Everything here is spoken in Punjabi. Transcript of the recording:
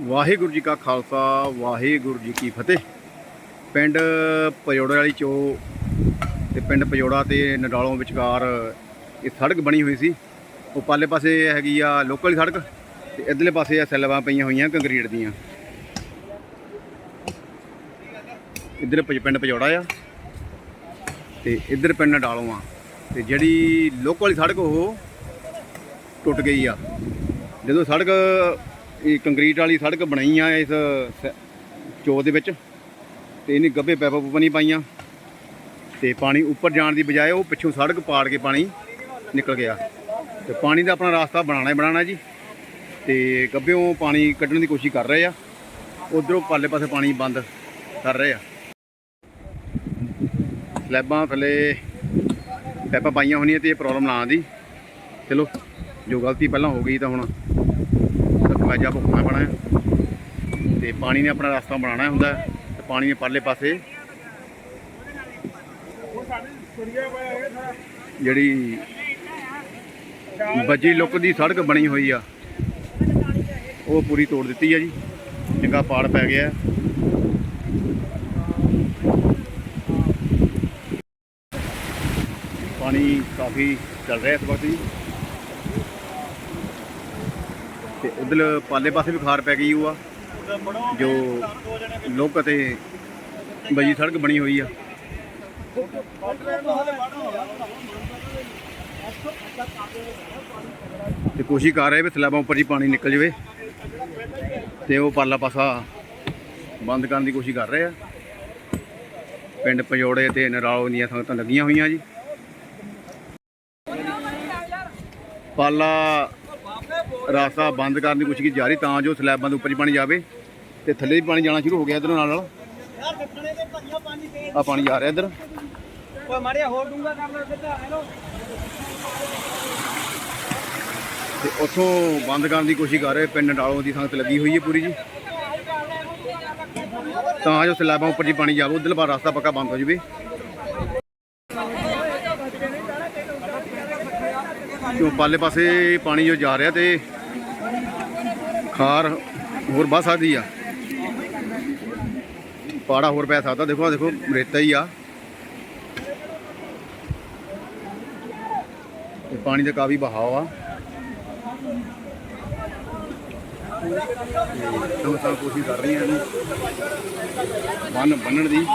ਵਾਹਿਗੁਰੂ ਜੀ ਕਾ ਖਾਲਸਾ, ਵਾਹਿਗੁਰੂ ਜੀ ਕੀ ਫਤਿਹ। ਪਿੰਡ ਪਜੋੜਾ ਵਾਲੀ ਚੋ ਤੇ ਪਿੰਡ ਪਜੋੜਾ ਤੇ ਨਡਾਲੋਂ ਵਿਚਕਾਰ ਇਹ ਸੜਕ ਬਣੀ ਹੋਈ ਸੀ। ਉਹ ਪਾਲੇ ਪਾਸੇ ਹੈਗੀ ਆ ਲੋਕਲ ਸੜਕ ਤੇ ਇਧਰਲੇ ਪਾਸੇ ਆ ਸੈਲਵਾਂ ਪਈਆਂ ਹੋਈਆਂ ਕੰਕਰੀਟ ਦੀਆਂ। ਇੱਧਰ ਪਿੰਡ ਪਜੋੜਾ ਆ ਤੇ ਇੱਧਰ ਪਿੰਡ ਨਡਾਲੋਂ ਆ। ਤੇ ਜਿਹੜੀ ਲੋਕਲ ਸੜਕ ਉਹ ਟੁੱਟ ਗਈ ਆ। ਜਦੋਂ ਸੜਕ ਇਹ ਕੰਕਰੀਟ ਵਾਲੀ ਸੜਕ ਬਣਾਈ ਆ ਇਸ ਸ- ਚੋ ਦੇ ਵਿੱਚ। ਤੇ ਇਹਨੇ ਗੱਬੇ ਪੈਪਾ ਪੂਪਾ ਨਹੀਂ ਪਾਈਆਂ। ਤੇ ਪਾਣੀ ਉੱਪਰ ਜਾਣ ਦੀ ਬਜਾਏ ਉਹ ਪਿੱਛੋਂ ਸੜਕ ਪਾੜ ਕੇ ਪਾਣੀ ਨਿਕਲ ਗਿਆ। ਤੇ ਪਾਣੀ ਦਾ ਆਪਣਾ ਰਾਸਤਾ ਬਣਾਉਣਾ ਹੀ ਬਣਾਉਣਾ ਜੀ। ਤੇ ਗੱਬਿਓਂ ਪਾਣੀ ਕੱਢਣ ਦੀ ਕੋਸ਼ਿਸ਼ ਕਰ ਰਹੇ ਆ। ਉਧਰੋਂ ਪਾਲੇ ਪਾਸੇ ਪਾਣੀ ਬੰਦ ਕਰ ਰਹੇ ਆ। ਸਲੈਬਾਂ ਥੱਲੇ ਪੈਪਾਂ ਪਾਈਆਂ ਹੋਣੀਆਂ ਤੇ ਇਹ ਪ੍ਰੋਬਲਮ ਨਾ ਆਉਂਦੀ ਚਲੋ, ਜੋ ਗਲਤੀ ਪਹਿਲਾਂ ਹੋ ਗਈ ਤਾਂ ਹੁਣ ਦਰਵਾਜ਼ਾ ਭੁਗਤਣਾ ਪੈਣਾ ਹੈ। ਤੇ ਪਾਣੀ ਨੇ ਆਪਣਾ ਰਸਤਾ ਬਣਾਉਣਾ ਹੁੰਦਾ ਤੇ ਪਾਣੀ ਦੇ ਪਰਲੇ ਪਾਸੇ ਜਿਹੜੀ ਬੱਜੀ ਲੁੱਕ ਦੀ ਸੜਕ ਬਣੀ ਹੋਈ ਆ, ਉਹ ਪੂਰੀ ਤੋੜ ਦਿੱਤੀ ਆ ਜੀ। ਚੰਗਾ ਪਾੜ ਪੈ ਗਿਆ। ਪਾਣੀ ਕਾਫੀ ਚੱਲ ਰਿਹਾ ਇਸ ਵਕਤ ਜੀ। ਤੇ ਉਧਰ ਪਾਲੇ ਪਾਸੇ ਵੀ ਖਾਰ ਪੈ ਗਈ ਉਹ ਆ, ਜੋ ਲੋਕ ਅਤੇ ਬਜੀ ਸੜਕ ਬਣੀ ਹੋਈ ਆ। ਤੇ ਕੋਸ਼ਿਸ਼ ਕਰ ਰਹੇ ਵੀ ਸਲੈਬਾਂ ਉੱਪਰ ਹੀ ਪਾਣੀ ਨਿਕਲ ਜਾਵੇ ਤੇ ਉਹ ਪਾਲਾ ਪਾਸਾ ਬੰਦ ਕਰਨ ਦੀ ਕੋਸ਼ਿਸ਼ ਕਰ ਰਹੇ ਆ। ਪਿੰਡ ਪਜੋੜੇ ਤੇ ਨਰਾਲੋ ਦੀਆਂ ਸੰਗਤਾਂ ਲੱਗੀਆਂ ਹੋਈਆਂ ਜੀ। ਪਾਲਾ ਰਾਸਤਾ ਬੰਦ ਕਰਨ ਦੀ ਕੋਸ਼ਿਸ਼ ਕੀਤੀ ਜਾ ਰਹੀ ਤਾਂ ਜੋ ਸਲੈਬਾਂ ਦੇ ਉੱਪਰ ਹੀ ਪਾਣੀ ਜਾਵੇ ਤੇ ਥੱਲੇ ਵੀ ਪਾਣੀ ਜਾਣਾ ਸ਼ੁਰੂ ਹੋ ਗਿਆ ਇਧਰੋਂ ਨਾਲ ਨਾਲ। ਪਾਣੀ ਆ ਪਾਣੀ ਜਾ ਰਿਹਾ ਇੱਧਰ। ਓਏ ਮਾੜਿਆ ਹੋਰ ਡੂੰਗਾ ਕਰ ਲੈ ਸਿੱਧਾ ਹੈਲੋ। ਤੇ ਉੱਥੋਂ ਬੰਦ ਕਰਨ ਦੀ ਕੋਸ਼ਿਸ਼ ਕਰ ਰਹੇ ਪਿੰਡ ਡਾਲੋਂ ਦੀ ਸੰਗਤ ਲੱਗੀ ਹੋਈ ਹੈ ਪੂਰੀ ਜੀ। ਤਾਂ ਜੋ ਸਲੈਬਾਂ ਉੱਪਰ ਜੀ ਪਾਣੀ ਜਾਵੇ ਉਧਰਲਾ ਰਸਤਾ ਪੱਕਾ ਬੰਦ ਹੋ ਜਾਵੇ। ਕਿਉਂ ਪਾਲੇ ਪਾਸੇ ਪਾਣੀ ਜੋ ਜਾ ਰਿਹਾ ਤੇ ਕਾਰ ਹੋਰ ਵੱਧ ਸਕਦੀ ਆ। ਪਾੜਾ ਹੋਰ ਪੈ ਸਕਦਾ। ਦੇਖੋ, ਆਹ ਦੇਖੋ, ਰੇਤਾ ਹੀ ਆ। ਤੇ ਪਾਣੀ ਦਾ ਕਾਫੀ ਬਹਾਵ ਆ। ਸੰਗਤਾਂ ਕੋਸ਼ਿਸ਼ ਕਰ ਰਹੀਆਂ ਨੇ ਬੰਨ ਬੰਨਣ ਦੀ।